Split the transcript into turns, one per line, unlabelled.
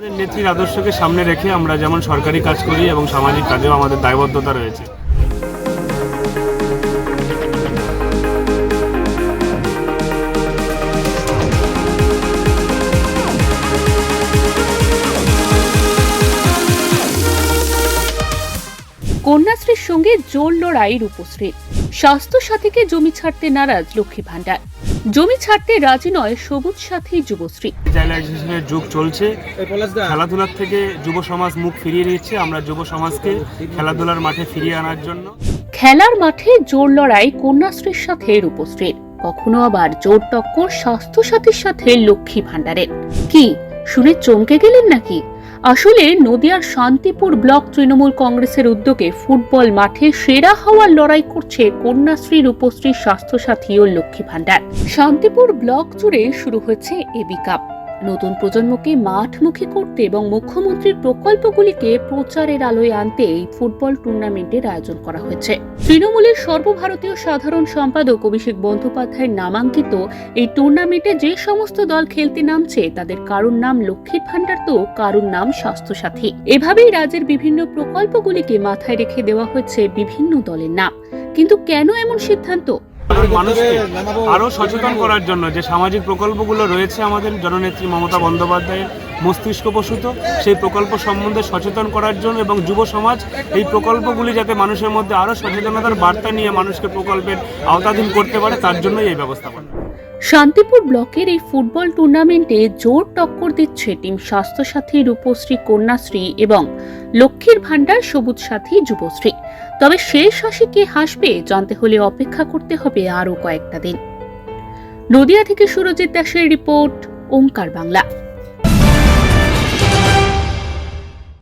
আমাদের নেত্রীর আদর্শকে সামনে রেখে আমরা যেমন সরকারি কাজ করি এবং সামাজিক কাজেও আমাদের দায়বদ্ধতা রয়েছে।
কন্যাশ্রীর সঙ্গে জোর লড়াই রূপশ্রী স্বাস্থ্য সাথীকে জমি ছাড়তে নারাজ লক্ষ্মী ভাণ্ডার। জমি ছাড়তে রাজি নয় সবুজ সাথী যুবশ্রী।
ডিজিটালাইজেশনের যুগ চলছে। খেলাধুলার থেকে যুব সমাজ মুখ ফিরিয়ে নিচ্ছে। আমরা যুব সমাজকে খেলাধুলার মাঠে ফিরিয়ে আনার জন্য।
খেলার মাঠে জোর লড়াই কন্যাশ্রীর সাথে রূপশ্রীর। কখনো আবার জোর টক্কর স্বাস্থ্য সাথীর সাথে লক্ষ্মী ভাণ্ডারের। কি শুনে চমকে গেলেন নাকি? আসলে নদিয়ার শান্তিপুর ব্লক তৃণমূল কংগ্রেসের উদ্যোগে ফুটবল মাঠে সেরা হওয়ার লড়াই করছে কন্যাশ্রী রূপশ্রী স্বাস্থ্যসাথী ও লক্ষ্মী ভাণ্ডার। শান্তিপুর ব্লক জুড়ে শুরু হয়েছে এবি কাপ। নতুন প্রজন্মকে মাঠমুখী করতে এবং মুখ্যমন্ত্রীর প্রকল্পগুলিকে প্রচারের আলোয় আনতে এই ফুটবল টুর্নামেন্টের আয়োজন করা হয়েছে। তৃণমূলের সর্বভারতীয় সাধারণ সম্পাদক অভিষেক বন্দ্যোপাধ্যায়ের নামাঙ্কিত এই টুর্নামেন্টে যে সমস্ত দল খেলতে নামছে, তাদের কারুর নাম লক্ষ্মীর ভাণ্ডার কারুর নাম স্বাস্থ্যসাথী। এভাবেই রাজ্যের বিভিন্ন প্রকল্পগুলিকে মাথায় রেখে দেওয়া হয়েছে বিভিন্ন দলের নাম। কিন্তু কেন এমন সিদ্ধান্ত?
মানুষকে আরও সচেতন করার জন্য যে সামাজিক প্রকল্পগুলো রয়েছে আমাদের জননেত্রী মমতা বন্দ্যোপাধ্যায়ের মস্তিষ্ক প্রসূত সেই প্রকল্প সম্বন্ধে সচেতন করার জন্য এবং যুব সমাজ এই প্রকল্পগুলি যাতে মানুষের মধ্যে আরও সচেতনতার বার্তা নিয়ে মানুষকে প্রকল্পের আওতাধীন করতে পারে তার জন্যই এই ব্যবস্থাপনা
শান্তিপুর ব্লকের এই ফুটবল টুর্নামেন্টে জোর টক্কর দিচ্ছে টিম স্বাস্থ্যসাথী রূপশ্রী কন্যাশ্রী এবং লক্ষ্মীর ভাণ্ডার সবুজ সাথী যুবশ্রী। তবে শেষ হাসি কে হাসবে জানতে হলে অপেক্ষা করতে হবে আরও কয়েকটা দিন। নদিয়া থেকে সুরজিৎ দাসের রিপোর্ট ওঙ্কার বাংলা।